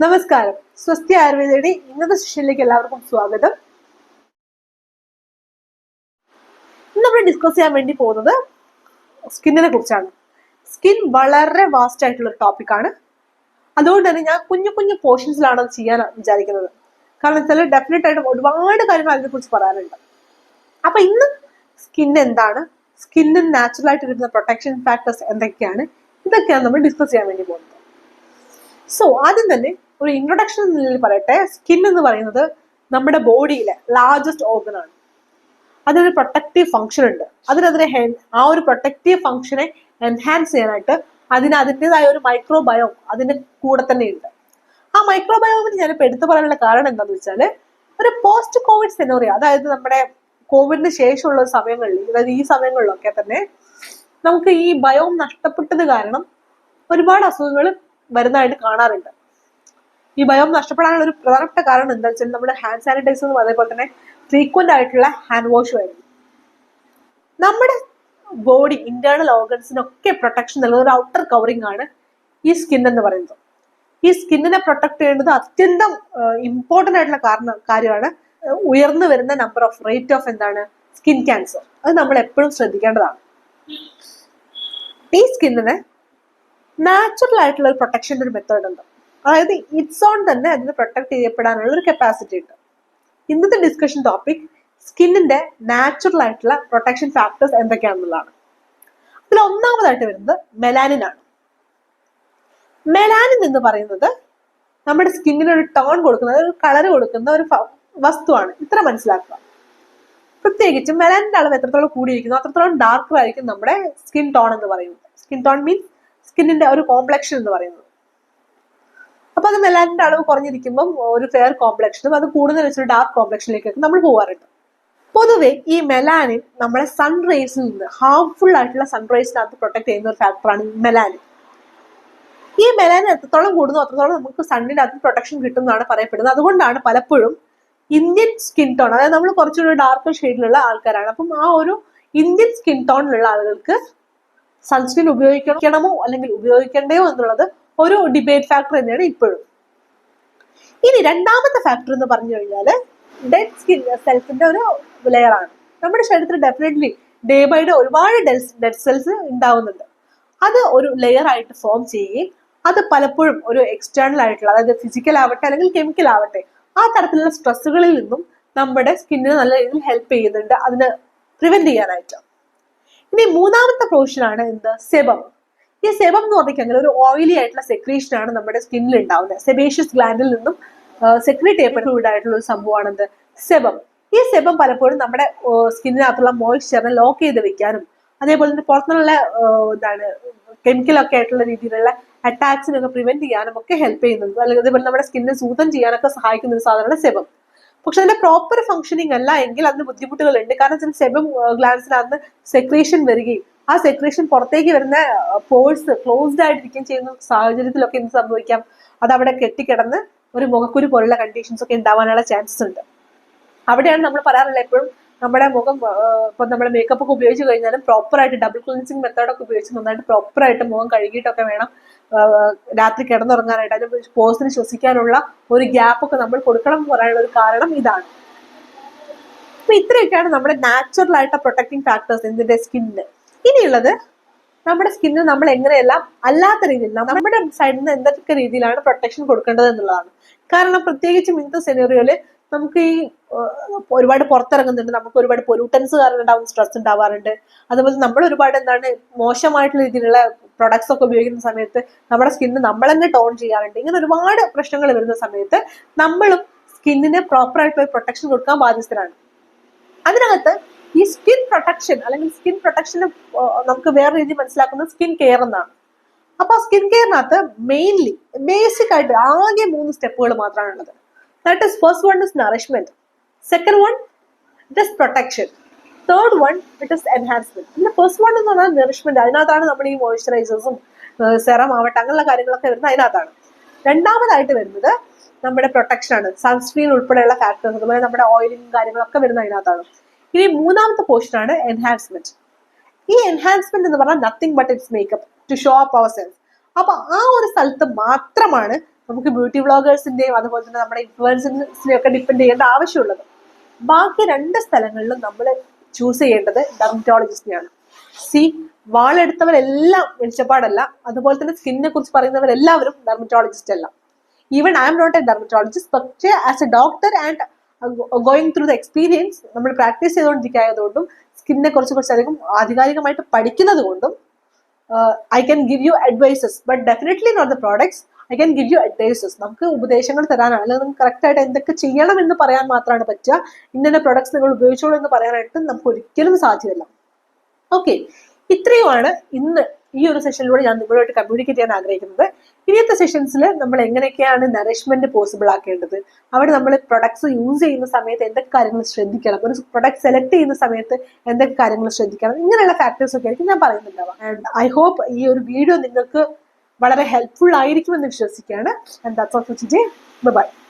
നമസ്കാരം. സ്വസ്തി ആയുർവേദയുടെ ഇന്നത്തെ സെഷനിലേക്ക് എല്ലാവർക്കും സ്വാഗതം. ഇന്ന് നമ്മൾ ഡിസ്കസ് ചെയ്യാൻ വേണ്ടി പോകുന്നത് സ്കിന്നിനെ കുറിച്ചാണ്. സ്കിൻ വളരെ വാസ്റ്റ് ആയിട്ടുള്ള ഒരു ടോപ്പിക്കാണ് അതുകൊണ്ട് തന്നെ ഞാൻ കുഞ്ഞു കുഞ്ഞു പോർഷൻസിലാണ് അത് ചെയ്യാൻ വിചാരിക്കുന്നത്. കാരണം വെച്ചാൽ ഡെഫിനറ്റ് ആയിട്ട് ഒരുപാട് കാര്യങ്ങൾ അതിനെക്കുറിച്ച് പറയാനുണ്ട് അപ്പൊ ഇന്ന് സ്കിൻ എന്താണ്? സ്കിന്നിന് നാച്ചുറൽ ആയിട്ട് വരുന്ന പ്രൊട്ടക്ഷൻ ഫാക്ടേഴ്സ് എന്തൊക്കെയാണ്? ഇതൊക്കെയാണ് നമ്മൾ ഡിസ്കസ് ചെയ്യാൻ വേണ്ടി പോകുന്നത്. സോ ആദ്യം തന്നെ ഒരു ഇൻട്രൊഡക്ഷൻ നിലയിൽ പറയട്ടെ. സ്കിൻ എന്ന് പറയുന്നത് നമ്മുടെ ബോഡിയിലെ ലാർജസ്റ്റ് ഓർഗൻ ആണ്. അതിനൊരു പ്രൊട്ടക്റ്റീവ് ഫംഗ്ഷൻ ഉണ്ട്. അതിനതിനെ ആ ഒരു പ്രൊട്ടക്റ്റീവ് ഫംഗ്ഷനെ എൻഹാൻസ് ചെയ്യാനായിട്ട് അതിന് അതിന്റെതായ ഒരു മൈക്രോബയോം അതിന്റെ കൂടെ തന്നെ ഉണ്ട്. ആ മൈക്രോബയോമിന് ഞാനിപ്പോൾ എടുത്തു പറയാനുള്ള കാരണം എന്താണെന്ന് വെച്ചാൽ ഒരു പോസ്റ്റ് കോവിഡ് സെനോറിയ അതായത് നമ്മുടെ കോവിഡിന് ശേഷമുള്ള സമയങ്ങളിൽ അതായത് ഈ സമയങ്ങളിലൊക്കെ തന്നെ നമുക്ക് ഈ ബയോം നഷ്ടപ്പെട്ടത് കാരണം ഒരുപാട് അസുഖങ്ങൾ വരുന്നതായിട്ട് കാണാറുണ്ട്. ഈ ഭയം നഷ്ടപ്പെടാനുള്ള ഒരു പ്രധാനപ്പെട്ട കാരണം എന്താ വെച്ചാൽ നമ്മൾ ഹാൻഡ് സാനിറ്റൈസറും അതേപോലെ തന്നെ ഫ്രീക്വന്റ് ആയിട്ടുള്ള ഹാൻഡ് വാഷും ആയിരുന്നു നമ്മുടെ ബോഡി ഇന്റേണൽ ഓർഗൻസിനൊക്കെ പ്രൊട്ടക്ഷൻ നൽകുന്ന ഒരു ഔട്ടർ കവറിംഗ് ആണ് ഈ സ്കിൻ എന്ന് പറയുന്നത്. ഈ സ്കിന്നിനെ പ്രൊട്ടക്ട് ചെയ്യേണ്ടത് അത്യന്തം ഇമ്പോർട്ടന്റ് ആയിട്ടുള്ള കാരണം കാര്യമാണ്. ഉയർന്നു വരുന്ന നമ്പർ ഓഫ് റേറ്റ് ഓഫ് എന്താണ്? സ്കിൻ ക്യാൻസർ അത് നമ്മൾ എപ്പോഴും ശ്രദ്ധിക്കേണ്ടതാണ്. ഈ സ്കിന്നിനെ നാച്ചുറൽ ആയിട്ടുള്ള ഒരു പ്രൊട്ടക്ഷന്റെ ഒരു മെത്തേഡ് ഉണ്ട്. അതായത് ഇറ്റ്സ് ഓൺ തന്നെ അതിന് പ്രൊട്ടക്ട് ചെയ്യപ്പെടാനുള്ള ഒരു കപ്പാസിറ്റി ഉണ്ട്. ഇന്നത്തെ ഡിസ്കഷൻ ടോപ്പിക് സ്കിന്നിന്റെ നാച്ചുറൽ ആയിട്ടുള്ള പ്രൊട്ടക്ഷൻ ഫാക്ടേഴ്സ് എന്തൊക്കെയാണെന്നുള്ളതാണ്. അതിൽ ഒന്നാമതായിട്ട് വരുന്നത് മെലാനിൻ ആണ്. മെലാനിൻ എന്ന് പറയുന്നത് നമ്മുടെ സ്കിന്നിന് ഒരു ടോൺ കൊടുക്കുന്ന ഒരു കളർ കൊടുക്കുന്ന ഒരു വസ്തുവാണ്. ഇത്ര മനസ്സിലാക്കുക. പ്രത്യേകിച്ചും മെലാനിന്റെ അളവ് എത്രത്തോളം കൂടിയിരിക്കുന്നു അത്രത്തോളം ഡാർക്കർ ആയിരിക്കും നമ്മുടെ സ്കിൻ ടോൺ എന്ന് പറയുന്നത്. സ്കിൻ ടോൺ മീൻസ് സ്കിന്നിന്റെ ഒരു കോംപ്ലക്ഷൻ എന്ന് പറയുന്നത്. അപ്പൊ അത് മെലാനിന്റെ അളവ് കുറഞ്ഞിരിക്കുമ്പോൾ ഒരു ഫെയർ കോംപ്ലക്ഷനും അത് കൂടുതൽ വെച്ചൊരു ഡാർക്ക് കോംപ്ലക്ഷനിലേക്കൊക്കെ നമ്മൾ പോകാറുണ്ട് പൊതുവെ ഈ മെലാനിൻ നമ്മളെ സൺറൈസിൽ നിന്ന് ഹാർംഫുൾ ആയിട്ടുള്ള സൺറൈസിനകത്ത് പ്രൊട്ടക്ട് ചെയ്യുന്ന ഒരു ഫാക്ടറാണ് മെലാനിൻ ഈ മെലാനിൻ എത്രത്തോളം കൂടുന്നു അത്രത്തോളം നമുക്ക് സണ്ണിന്റെ അകത്ത് പ്രൊട്ടക്ഷൻ കിട്ടുന്നതാണ് പറയപ്പെടുന്നത്. അതുകൊണ്ടാണ് പലപ്പോഴും ഇന്ത്യൻ സ്കിൻ ടോൺ അതായത് നമ്മൾ കുറച്ചുകൂടി ഡാർക്ക് ഷെയ്ഡിലുള്ള ആൾക്കാരാണ്. അപ്പം ആ ഒരു ഇന്ത്യൻ സ്കിൻ ടോണിലുള്ള ആളുകൾക്ക് സൺസ്ക്രീൻ ഉപയോഗിക്കണമോ അല്ലെങ്കിൽ ഉപയോഗിക്കണ്ടയോ എന്നുള്ളത് ഒരു ഡിബേറ്റ് ഫാക്ടർ തന്നെയാണ് ഇപ്പോഴും. ഇനി രണ്ടാമത്തെ ഫാക്ടർ എന്ന് പറഞ്ഞു കഴിഞ്ഞാൽ ഡെഡ് സ്കിൻ സെൽസിന്റെ ഒരു ലെയറാണ് നമ്മുടെ ശരീരത്തിൽ ഡെഫിനറ്റ്ലി ഡേ ബൈ ഡേ ഒരുപാട് ഡെഡ് സെൽസ് ഉണ്ടാവുന്നുണ്ട്. അത് ഒരു ലെയർ ആയിട്ട് ഫോം ചെയ്യുകയും അത് പലപ്പോഴും ഒരു എക്സ്റ്റേണൽ ആയിട്ടുള്ള അതായത് ഫിസിക്കൽ ആവട്ടെ അല്ലെങ്കിൽ കെമിക്കൽ ആവട്ടെ ആ തരത്തിലുള്ള സ്ട്രെസ്സുകളിൽ നിന്നും നമ്മുടെ സ്കിന്നിന് നല്ല രീതിയിൽ ഹെൽപ്പ് ചെയ്യുന്നുണ്ട്. അതിന് പ്രിവെന്റ് ചെയ്യാനായിട്ട്. ഇനി മൂന്നാമത്തെ ആണ് എന്ത്? സെബം ഈ സെബം എന്ന് പറഞ്ഞിട്ടുണ്ടെങ്കിൽ ഒരു ഓയിലി ആയിട്ടുള്ള സെക്രീഷൻ ആണ് നമ്മുടെ സ്കിന്നിൽ ഉണ്ടാവുന്നത്. സെബേഷ്യസ് ഗ്ലാൻഡിൽ നിന്നും സെക്രീറ്റ് ചെയ്യപ്പെട്ട ആയിട്ടുള്ള ഒരു സംഭവമാണ് എന്ത്? സെബം ഈ സെബം പലപ്പോഴും നമ്മുടെ സ്കിന്നിനകത്തുള്ള മോയ്സ്ചറിനെ ലോക്ക് ചെയ്ത് വെക്കാനും അതേപോലെ തന്നെ എന്താണ് എന്താണ് കെമിക്കലൊക്കെ ആയിട്ടുള്ള രീതിയിലുള്ള അറ്റാക്സിനൊക്കെ പ്രിവെന്റ് ചെയ്യാനും ഒക്കെ ഹെൽപ്പ് ചെയ്യുന്നുണ്ട്. അല്ലെങ്കിൽ അതേപോലെ നമ്മുടെ സ്കിന്നിനെ സൂതം ചെയ്യാനൊക്കെ സഹായിക്കുന്ന ഒരു സാധനമാണ് സെബം പക്ഷെ അതിന്റെ പ്രോപ്പർ ഫംഗ്ഷനിങ് അല്ല എങ്കിൽ അതിന് ബുദ്ധിമുട്ടുകളുണ്ട്. കാരണം ചില സെബം ഗ്ലാൻസിനകത്ത് സെക്രേഷൻ വരികയും ആ സെക്രേഷൻ പുറത്തേക്ക് വരുന്ന പോഴ്സ് ക്ലോസ്ഡ് ആയിട്ടിരിക്കുകയും ചെയ്യുന്ന സാഹചര്യത്തിലൊക്കെ എന്ത് സംഭവിക്കാം? അത് അവിടെ കെട്ടിക്കിടന്ന് ഒരു മുഖക്കുരു പോലുള്ള കണ്ടീഷൻസ് ഒക്കെ ഉണ്ടാവാനുള്ള ചാൻസസ് ഉണ്ട്. അവിടെയാണ് നമ്മൾ പറയാറുള്ളത് എപ്പോഴും നമ്മുടെ മുഖം ഇപ്പൊ നമ്മുടെ മേക്കപ്പ് ഒക്കെ ഉപയോഗിച്ച് കഴിഞ്ഞാലും പ്രോപ്പർ ആയിട്ട് ഡബിൾ ക്ലിൻസിങ് മെത്തേഡൊക്കെ ഉപയോഗിച്ച് നന്നായിട്ട് പ്രോപ്പർ ആയിട്ട് മുഖം കഴുകിയിട്ടൊക്കെ വേണം. രാത്രി കിടന്നുറങ്ങാനായിട്ട്. അതിന് പോസിന് ശ്വസിക്കാനുള്ള ഒരു ഗ്യാപ്പ് ഒക്കെ നമ്മൾ കൊടുക്കണം എന്ന് പറയാനുള്ള ഒരു കാരണം ഇതാണ്. അപ്പൊ ഇത്രയൊക്കെയാണ് നമ്മുടെ നാച്ചുറൽ ആയിട്ട് പ്രൊട്ടക്ടിങ് ഫാക്ടേഴ്സ് എന്തിന്റെ സ്കിന്നിന് ഇനിയുള്ളത് നമ്മുടെ സ്കിന്നിന് നമ്മൾ എങ്ങനെയെല്ലാം അല്ലാത്ത രീതിയിൽ നമ്മുടെ സൈഡിൽ നിന്ന് എന്തൊക്കെ രീതിയിലാണ് പ്രൊട്ടക്ഷൻ കൊടുക്കേണ്ടത് എന്നുള്ളതാണ്. കാരണം പ്രത്യേകിച്ചും ഇന്നത്തെ സെനറിയോയിൽ നമുക്ക് ഈ ഒരുപാട് പുറത്തിറങ്ങുന്നുണ്ട്. നമുക്ക് ഒരുപാട് പൊല്യൂട്ടൻസ് കാരണം ഉണ്ടാവുന്ന സ്ട്രെസ് ഉണ്ടാവാറുണ്ട് അതുപോലെ നമ്മൾ ഒരുപാട് എന്താണ് മോശമായിട്ടുള്ള രീതിയിലുള്ള പ്രൊഡക്ട്സ് ഒക്കെ ഉപയോഗിക്കുന്ന സമയത്ത് നമ്മുടെ സ്കിന്ന് നമ്മൾ തന്നെ ടോൺ ചെയ്യാറുണ്ട്. ഇങ്ങനെ ഒരുപാട് പ്രശ്നങ്ങൾ വരുന്ന സമയത്ത് നമ്മളും സ്കിന്നിന് പ്രോപ്പർ ആയിട്ടുള്ള പ്രൊട്ടക്ഷൻ കൊടുക്കാൻ ബാധ്യസ്ഥരാണ്. അതിനകത്ത് ഈ സ്കിൻ പ്രൊട്ടക്ഷൻ അല്ലെങ്കിൽ സ്കിൻ പ്രൊട്ടക്ഷന് നമുക്ക് വേറെ രീതി മനസ്സിലാക്കുന്നത് സ്കിൻ കെയർ എന്നാണ്. അപ്പൊ സ്കിൻ കെയറിനകത്ത് മെയിൻലി ബേസിക് ആയിട്ട് ആകെ മൂന്ന് സ്റ്റെപ്പുകൾ മാത്രമാണ് that is first one is nourishment second one it is protection third one it is enhancement പിന്നെ ഫസ്റ്റ് വൺ എന്ന് പറഞ്ഞാൽ നറിഷ്മെന്റ് അതിനകത്താണ് നമ്മൾ ഈ മോയ്സ്ചറൈസേഴ്സും സെറം ആവട്ടെ അങ്ങനെയുള്ള കാര്യങ്ങളൊക്കെ വരുന്നത് അതിനകത്താണ്. രണ്ടാമതായിട്ട് വരുന്നത് നമ്മുടെ പ്രൊട്ടക്ഷൻ ആണ്. സൺസ്ക്രീൻ ഉൾപ്പെടെയുള്ള ഫാക്ടേഴ്സ് അതുപോലെ നമ്മുടെ ഓയിലിംഗ് കാര്യങ്ങളൊക്കെ വരുന്നത് അതിനകത്താണ്. ഇനി മൂന്നാമത്തെ പോർഷൻ ആണ് എൻഹാൻസ്മെന്റ് ഈ എൻഹാൻസ്മെന്റ് എന്ന് പറഞ്ഞാൽ nothing but it's makeup to show up our self അപ്പൊ ആ ഒരു സ്ഥലത്ത് മാത്രമാണ് നമുക്ക് ബ്യൂട്ടി വ്ളോഗേഴ്സിന്റെയും അതുപോലെ തന്നെ നമ്മുടെ ഇൻഫ്ലുവൻസിനെയും ഒക്കെ ഡിപ്പെൻഡ് ചെയ്യേണ്ട ആവശ്യമുള്ളത്. ബാക്കി രണ്ട് സ്ഥലങ്ങളിലും നമ്മൾ ചൂസ് ചെയ്യേണ്ടത് ഡെർമറ്റോളജിസ്റ്റിനെയാണ് സി വാളെടുത്തവരെല്ലാം വെളിച്ചപ്പാടല്ല അതുപോലെ തന്നെ സ്കിന്നിനെ കുറിച്ച് പറയുന്നവരെല്ലാവരും ഡെർമറ്റോളജിസ്റ്റ് അല്ല. Even I am not a dermatologist പക്ഷേ as a doctor and going through the experience നമ്മൾ പ്രാക്ടീസ് ചെയ്തുകൊണ്ടിരിക്കായതുകൊണ്ടും സ്കിന്നിനെ കുറിച്ച് കുറച്ചധികം ആധികാരികമായിട്ട് പഠിക്കുന്നത് കൊണ്ടും I can give you advises but definitely not the products I can give you advises നമുക്ക് ഉപദേശങ്ങൾ തരാനാണ്. അല്ലെങ്കിൽ നമുക്ക് കറക്റ്റായിട്ട് എന്തൊക്കെ ചെയ്യണം എന്ന് പറയാൻ മാത്രമാണ് പറ്റുക. ഇന്ന പ്രൊഡക്ട്സ് നിങ്ങൾ ഉപയോഗിച്ചോളൂ എന്ന് പറയാനായിട്ട് നമുക്ക് ഒരിക്കലും സാധ്യമല്ല. ഓക്കെ ഇത്രയുമാണ് ഇന്ന് ഈ ഒരു സെഷനിലൂടെ ഞാൻ നിങ്ങളുമായിട്ട് കമ്മ്യൂണിക്കേറ്റ് ചെയ്യാൻ ആഗ്രഹിക്കുന്നത്. ഇനിയത്തെ സെഷൻസിൽ നമ്മൾ എങ്ങനെയൊക്കെയാണ് നറിഷ്മെന്റ് പോസിബിൾ ആക്കേണ്ടത്? അവിടെ നമ്മൾ പ്രൊഡക്ട്സ് യൂസ് ചെയ്യുന്ന സമയത്ത് എന്തൊക്കെ കാര്യങ്ങൾ ശ്രദ്ധിക്കണം? ഒരു പ്രൊഡക്റ്റ് സെലക്ട് ചെയ്യുന്ന സമയത്ത് എന്തൊക്കെ കാര്യങ്ങൾ ശ്രദ്ധിക്കണം? ഇങ്ങനെയുള്ള ഫാക്ടേഴ്സ് ഒക്കെ ആയിരിക്കും ഞാൻ പറയുന്നുണ്ടാവാം ആൻഡ് ഐ ഹോപ്പ് ഈ ഒരു വീഡിയോ നിങ്ങൾക്ക് വളരെ ഹെൽപ്ഫുൾ ആയിരിക്കുമെന്ന് വിശ്വസിക്കുകയാണ്. And that's all for today bye